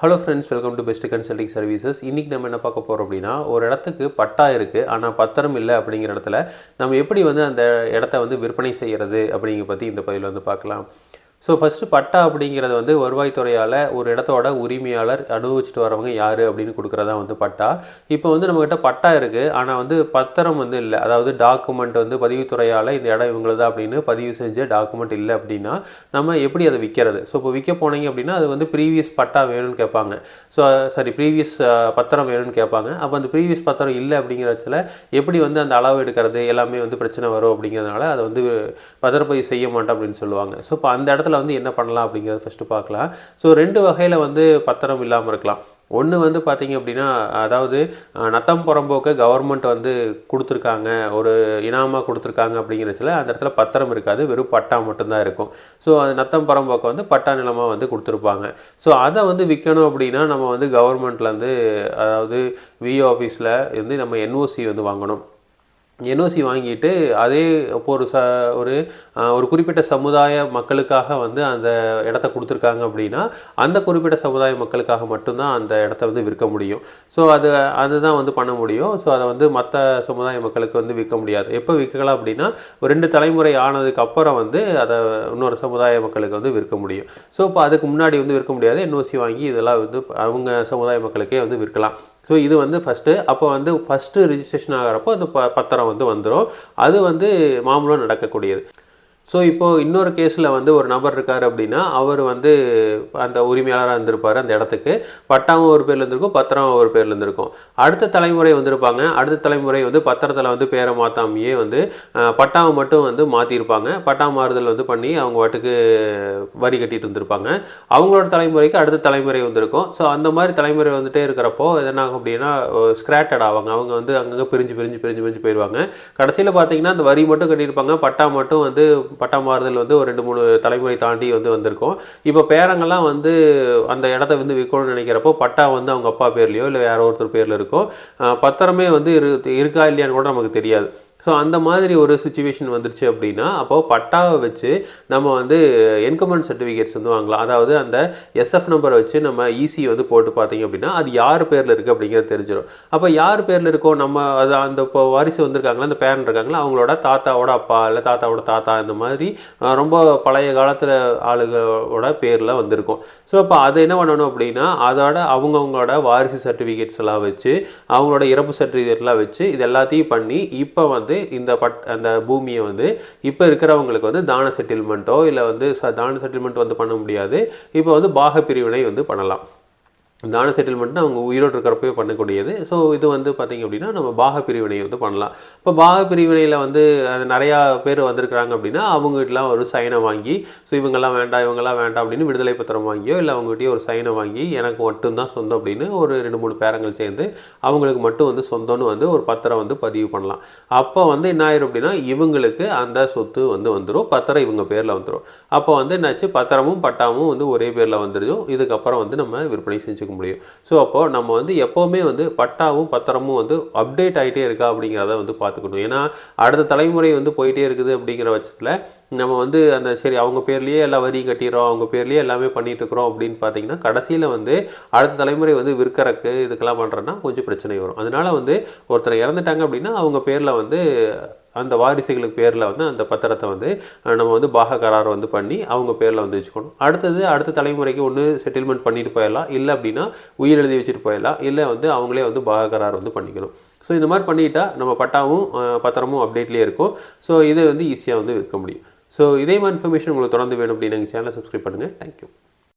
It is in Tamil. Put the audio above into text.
Hello friends welcome to best consulting services இன்றைக்கி நம்ம என்ன பார்க்க போகிறோம் அப்படின்னா ஒரு இடத்துக்கு பட்டா இருக்குது ஆனால் பத்திரம் இல்லை அப்படிங்கிற இடத்துல நம்ம எப்படி வந்து அந்த இடத்த வந்து விற்பனை செய்கிறது அப்படிங்கிற பற்றி இந்த பதிவில் வந்து பார்க்கலாம். ஸோ ஃபஸ்ட்டு பட்டா அப்படிங்கிறது வந்து வருவாய்த்துறையால் ஒரு இடத்தோட உரிமையாளர் அனுபவிச்சுட்டு வரவங்க யார் அப்படின்னு கொடுக்குறதா வந்து பட்டா. இப்போ வந்து நம்மக்கிட்ட பட்டா இருக்குது ஆனால் வந்து பத்திரம் வந்து இல்லை. அதாவது டாக்குமெண்ட் வந்து பதிவுத்துறையால் இந்த இடம் இவங்களது அப்படின்னு பதிவு செஞ்ச டாக்குமெண்ட் இல்லை அப்படின்னா நம்ம எப்படி அதை விற்கிறது ஸோ இப்போ விற்க போனீங்க அப்படின்னா அது வந்து ப்ரீவியஸ் பட்டா வேணும்னு கேட்பாங்க. ஸோ சாரி ப்ரீவியஸ் பத்திரம் வேணும்னு கேட்பாங்க. அப்போ அந்த ப்ரீவியஸ் பத்திரம் இல்லை அப்படிங்கிற எப்படி வந்து அந்த அளவு எடுக்கிறது? எல்லாமே வந்து பிரச்சனை வரும் அப்படிங்கிறதுனால அதை வந்து பத்திரப்பதிவு செய்ய மாட்டோம் அப்படின்னு சொல்லுவாங்க. ஸோ இப்போ அந்த இடத்துல வந்து என்ன பண்ணலாம் அப்படிங்கிறத ஃபஸ்ட்டு பார்க்கலாம். ஸோ ரெண்டு வகையில் வந்து பத்திரம் இல்லாமல் இருக்கலாம். ஒன்று வந்து பார்த்தீங்க அப்படின்னா அதாவது நத்தம் புறம்போக்க கவர்மெண்ட் வந்து கொடுத்துருக்காங்க. ஒரு இனாமாக கொடுத்துருக்காங்க அப்படிங்கிறச்சுல அந்த இடத்துல பத்திரம் இருக்காது. வெறும் பட்டா மட்டும்தான் இருக்கும். ஸோ அது நத்தம் புறம்போக்க வந்து பட்டா நிலமாக வந்து கொடுத்துருப்பாங்க. ஸோ அதை வந்து விற்கணும் அப்படின்னா நம்ம வந்து கவர்மெண்ட்லேருந்து அதாவது விஓ ஆஃபீஸில் வந்து நம்ம என்ஓசி வந்து வாங்கணும். என்ஓசி வாங்கிட்டு அதே இப்போ ஒரு ச ஒரு ஒரு குறிப்பிட்ட சமுதாய மக்களுக்காக வந்து அந்த இடத்த கொடுத்துருக்காங்க அப்படின்னா அந்த குறிப்பிட்ட சமுதாய மக்களுக்காக மட்டும்தான் அந்த இடத்த வந்து விற்க முடியும். ஸோ அது அதுதான் வந்து பண்ண முடியும். ஸோ அதை வந்து மற்ற சமுதாய மக்களுக்கு வந்து விற்க முடியாது. எப்போ விற்கலாம் அப்படின்னா ஒரு ரெண்டு தலைமுறை ஆனதுக்கு அப்புறம் வந்து அதை இன்னொரு சமுதாய மக்களுக்கு வந்து விற்க முடியும். ஸோ இப்போ அதுக்கு முன்னாடி வந்து விற்க முடியாது. என்ஓசி வாங்கி இதெல்லாம் வந்து அவங்க சமுதாய மக்களுக்கே வந்து விற்கலாம். ஸோ இது வந்து ஃபஸ்ட்டு அப்போ வந்து ஃபஸ்ட்டு ரிஜிஸ்ட்ரேஷன் ஆகிறப்போ அந்த ப பத்திரம் வந்து வந்துடும் அது வந்து மாமூலாக நடக்கக்கூடியது. ஸோ இப்போது இன்னொரு கேஸில் வந்து ஒரு நபர் இருக்கார் அப்படின்னா அவர் வந்து அந்த உரிமையாளராக இருந்திருப்பார் அந்த இடத்துக்கு. பட்டாவும் ஒரு பேரில் இருந்திருக்கும் பத்திரம் ஒரு பேரில் இருந்திருக்கும். அடுத்த தலைமுறை வந்திருப்பாங்க. அடுத்த தலைமுறை வந்து பத்திரத்தில் வந்து பேரை மாற்றாமையே வந்து பட்டாவை மட்டும் வந்து மாற்றிருப்பாங்க பட்டா மாறுதல் வந்து பண்ணி அவங்க வாட்டுக்கு வரி கட்டிட்டு இருந்திருப்பாங்க. அவங்களோட தலைமுறைக்கு அடுத்த தலைமுறை வந்திருக்கும். ஸோ அந்த மாதிரி தலைமுறை வந்துட்டே இருக்கிறப்போ என்ன அப்படின்னா ஸ்க்ராட்டட் ஆவாங்க. அவங்க வந்து அங்கங்கே பிரிஞ்சு பிரிஞ்சு பிரிஞ்சு பிரிஞ்சு போயிடுவாங்க கடைசியில் பார்த்தீங்கன்னா அந்த வரி மட்டும் கட்டியிருப்பாங்க. பட்டா மட்டும் வந்து பட்டா மாறுதல் வந்து ஒரு ரெண்டு மூணு தலைமுறை தாண்டி வந்து வந்திருக்கும். இப்போ பேரங்கள்லாம் வந்து அந்த இடத்த வந்து விற்கணும்னு நினைக்கிறப்போ பட்டா வந்து அவங்க அப்பா பேர்லையோ இல்லை யாரோ ஒருத்தர் பேரில் இருக்கும் பத்திரமே வந்து இரு இருக்கா இல்லையான்னு கூட நமக்கு தெரியாது. ஸோ அந்த மாதிரி ஒரு சுச்சுவேஷன் வந்துருச்சு அப்படின்னா அப்போது பட்டாவை வச்சு நம்ம வந்து என்கமெண்ட் சர்டிஃபிகேட்ஸ் வந்து வாங்கலாம். அதாவது அந்த எஸ்எஃப் நம்பரை வச்சு நம்ம ஈசி வந்து போட்டு பார்த்தீங்க அப்படின்னா அது யார் பேரில் இருக்குது அப்படிங்கிறது தெரிஞ்சிடும் அப்போ யார் பேரில் இருக்கோ நம்ம அது அந்த இப்போ வாரிசு வந்திருக்காங்களா அந்த பேரன் இருக்காங்களா அவங்களோட தாத்தாவோட அப்பா இல்லை தாத்தாவோட தாத்தா இந்த மாதிரி ரொம்ப பழைய காலத்தில் ஆளுகளோட பேரில் வந்திருக்கும். ஸோ அப்போ அதை என்ன பண்ணணும் அப்படின்னா அதோட அவங்கவுங்களோட வாரிசு சர்டிஃபிகேட்ஸ் எல்லாம் வச்சு அவங்களோட இறப்பு சர்டிஃபிகேட்லாம் வச்சு இது எல்லாத்தையும் பண்ணி இப்போ வந்து இந்த பட் அந்த பூமியை வந்து இப்போ இருக்கிறவங்களுக்கு வந்து தான செட்டில்மெண்ட்டோ இல்லை வந்து ச- தான செட்டில்மெண்ட் வந்து பண்ண முடியாது. இப்போ வந்து பாக பிரிவினை வந்து பண்ணலாம். தான செட்டில்மெண்ட்னா அவங்க உயிரோடு இருக்கிறப்பவே பண்ணக்கூடியது. ஸோ இது வந்து பார்த்திங்க அப்படின்னா நம்ம பாக பிரிவினை வந்து பண்ணலாம். இப்போ பாக பிரிவினையில் வந்து அது நிறையா பேர் வந்திருக்கிறாங்க அப்படின்னா அவங்ககிட்டலாம் ஒரு சைனை வாங்கி ஸோ இவங்கெல்லாம் வேண்டாம் இவங்கெல்லாம் வேண்டாம் அப்படின்னு விடுதலை பத்திரம் வாங்கியோ இல்லை அவங்ககிட்டயே ஒரு சைனை வாங்கி எனக்கு மட்டும்தான் சொந்தம் அப்படின்னு ஒரு ரெண்டு மூணு பேரங்கள் சேர்ந்து அவங்களுக்கு மட்டும் வந்து சொந்தம்னு வந்து ஒரு பத்திரம் வந்து பதிவு பண்ணலாம். அப்போ வந்து என்ன ஆயிரும் அப்படின்னா இவங்களுக்கு அந்த சொத்து வந்து வந்துடும் பத்திரம் இவங்க பேரில் வந்துடும் அப்போ வந்து என்னாச்சு? பத்திரமும் பட்டாமும் வந்து ஒரே பேரில் வந்துடும் இதுக்கப்புறம் வந்து நம்ம விற்பனை செஞ்சுக்க முடியும். ஸோ அப்போ நம்ம வந்து எப்போவுமே வந்து பட்டாவும் பத்திரமும் வந்து அப்டேட் ஆகிட்டே இருக்கா அப்படிங்கிறத வந்து பார்த்துக்கணும். ஏன்னா அடுத்த தலைமுறை வந்து போயிட்டே இருக்குது அப்படிங்கிற பட்சத்தில் நம்ம வந்து அந்த சரி அவங்க பேர்லேயே எல்லா வரியும் கட்டிடுறோம் அவங்க பேர்லேயே எல்லாமே பண்ணிகிட்ருக்குறோம் அப்படின்னு பார்த்தீங்கன்னா கடைசியில் வந்து அடுத்த தலைமுறை வந்து விற்கிறக்கு இதுக்கெல்லாம் பண்ணுறோன்னா கொஞ்சம் பிரச்சனை வரும். அதனால் வந்து ஒருத்தர் இறந்துட்டாங்க அப்படின்னா அவங்க பேரில் வந்து அந்த வாரிசுகளுக்கு பேரில் வந்து அந்த பத்திரத்தை வந்து நம்ம வந்து பாக கரார் வந்து பண்ணி அவங்க பேரில் வந்து வச்சுக்கணும். அடுத்தது அடுத்த தலைமுறைக்கு ஒன்று செட்டில்மெண்ட் பண்ணிட்டு போயிடலாம். இல்லை அப்படின்னா உயிர் எழுதி வச்சுட்டு போயிடலாம். இல்லை வந்து அவங்களே வந்து பாக கரார் வந்து பண்ணிக்கணும். ஸோ இந்த மாதிரி பண்ணிட்டா நம்ம பட்டாவும் பத்திரமும் அப்டேட்லேயே இருக்கும். ஸோ இதை வந்து ஈஸியாக வந்து விற்க முடியும். ஸோ இதே மாதிரி இன்ஃபர்மேஷன் உங்களுக்கு தொடர்ந்து வேணும் அப்படின்னு எங்கள் சேனலை சப்ஸ்கிரைப் பண்ணுங்கள் தேங்க்யூ